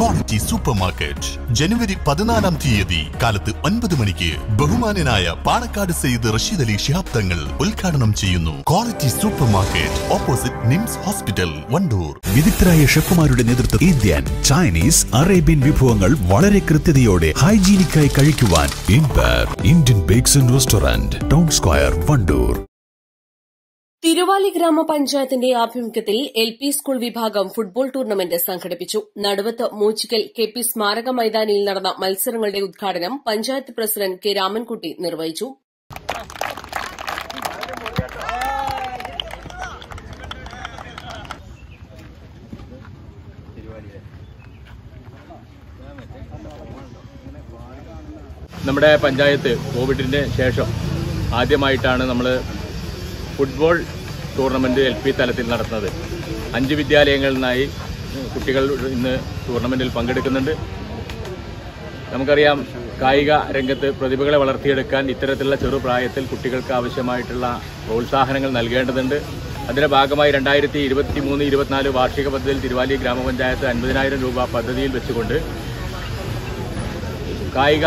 Quality super market ജനുവരി പതിനാലാം തീയതി കാലത്ത് ഒൻപത് മണിക്ക് ബഹുമാനനായ പാണക്കാട് സെയ്ദ് റഷീദ് അലി ഷിഹാബ് തങ്ങൾ ഉദ്ഘാടനം ചെയ്യുന്നു. Quality super market opposite NIMS hospital Wandoor. വിദഗ്ധരായ ഷെഫുമാരുടെ നേതൃത്വം ഇന്ത്യൻ ചൈനീസ് അറേബ്യൻ വിഭവങ്ങൾ വളരെ കൃത്യതയോടെ ഹൈജീനിക്കായി കഴിക്കുവാൻ empire Indian bakes and restaurant town square Wandoor. Thiruvali ഗ്രാമപഞ്ചായത്തിന്റെ ആഭിമുഖ്യത്തിൽ എൽ പി സ്കൂൾ വിഭാഗം ഫുട്ബോൾ ടൂർണമെന്റ് സംഘടിപ്പിച്ചു. നടുവത്ത് മൂച്ചിക്കൽ കെ പി സ്മാരക മൈതാനിയിൽ നടന്ന മത്സരങ്ങളുടെ ഉദ്ഘാടനം പഞ്ചായത്ത് പ്രസിഡന്റ് കെ രാമൻകുട്ടി നിർവഹിച്ചു. നമ്മുടെ പഞ്ചായത്ത് കോവിഡിന്റെ ശേഷം ആദ്യമായിട്ടാണ് നമ്മൾ ഫുട്ബോൾ ടൂർണമെന്റ് എൽ പി തലത്തിൽ നടത്തുന്നത്. അഞ്ച് വിദ്യാലയങ്ങളിൽ നിന്നായി കുട്ടികൾ ഇന്ന് ടൂർണമെന്റിൽ പങ്കെടുക്കുന്നുണ്ട്. നമുക്കറിയാം കായിക രംഗത്ത് പ്രതിഭകളെ വളർത്തിയെടുക്കാൻ ഇത്തരത്തിലുള്ള ചെറുപ്രായത്തിൽ കുട്ടികൾക്ക് ആവശ്യമായിട്ടുള്ള പ്രോത്സാഹനങ്ങൾ നൽകേണ്ടതുണ്ട്. അതിന്റെ ഭാഗമായി രണ്ടായിരത്തി ഇരുപത്തി മൂന്ന് ഇരുപത്തിനാല് വാർഷിക പദ്ധതിയിൽ തിരുവാലി ഗ്രാമപഞ്ചായത്ത് അൻപതിനായിരം രൂപ പദ്ധതിയിൽ വെച്ചുകൊണ്ട് കായിക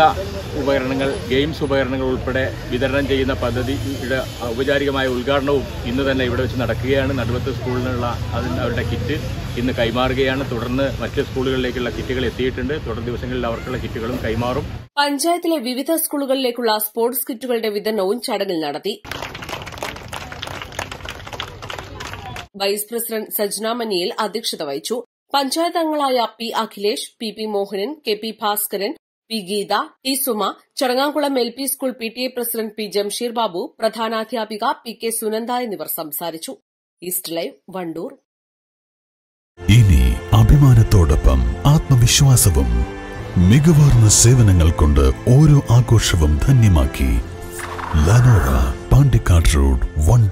ഉപകരണങ്ങൾ ഗെയിംസ് ഉപകരണങ്ങൾ ഉൾപ്പെടെ വിതരണം ചെയ്യുന്ന പദ്ധതിയുടെ ഔപചാരികമായ ഉദ്ഘാടനവും ഇന്ന് തന്നെ ഇവിടെ വെച്ച് നടക്കുകയാണ്. നടുവത്ത് സ്കൂളിനുള്ള അതിന് അവരുടെ കിറ്റ് ഇന്ന് കൈമാറുകയാണ്. തുടർന്ന് മറ്റ് സ്കൂളുകളിലേക്കുള്ള കിറ്റുകൾ എത്തിയിട്ടുണ്ട്. തുടർ ദിവസങ്ങളിൽ അവർക്കുള്ള കിറ്റുകളും കൈമാറും. പഞ്ചായത്തിലെ വിവിധ സ്കൂളുകളിലേക്കുള്ള സ്പോർട്സ് കിറ്റുകളുടെ വിതരണവും ചടങ്ങിൽ നടത്തി. വൈസ് പ്രസിഡന്റ് സജ്ന മനിയിൽ അധ്യക്ഷത വഹിച്ചു. പഞ്ചായത്ത് അംഗങ്ങളായ P Akhilesh P P Mohanan K P Bhaskaran P Geetha T Suma Chadangamkulam L P school P T A president P Jamsheer Babu പ്രധാനാധ്യാപിക P K Sunanda എന്നിവർ സംസാരിച്ചു. East live Wandoor. ഇനി അഭിമാനത്തോടൊപ്പം ആത്മവിശ്വാസവും മികവാർന്ന സേവനങ്ങൾ കൊണ്ട് ഓരോ ആഘോഷവും ധന്യമാക്കി ലനോറ പാണ്ടിക്കാട് റോഡ് വണ്ടൂർ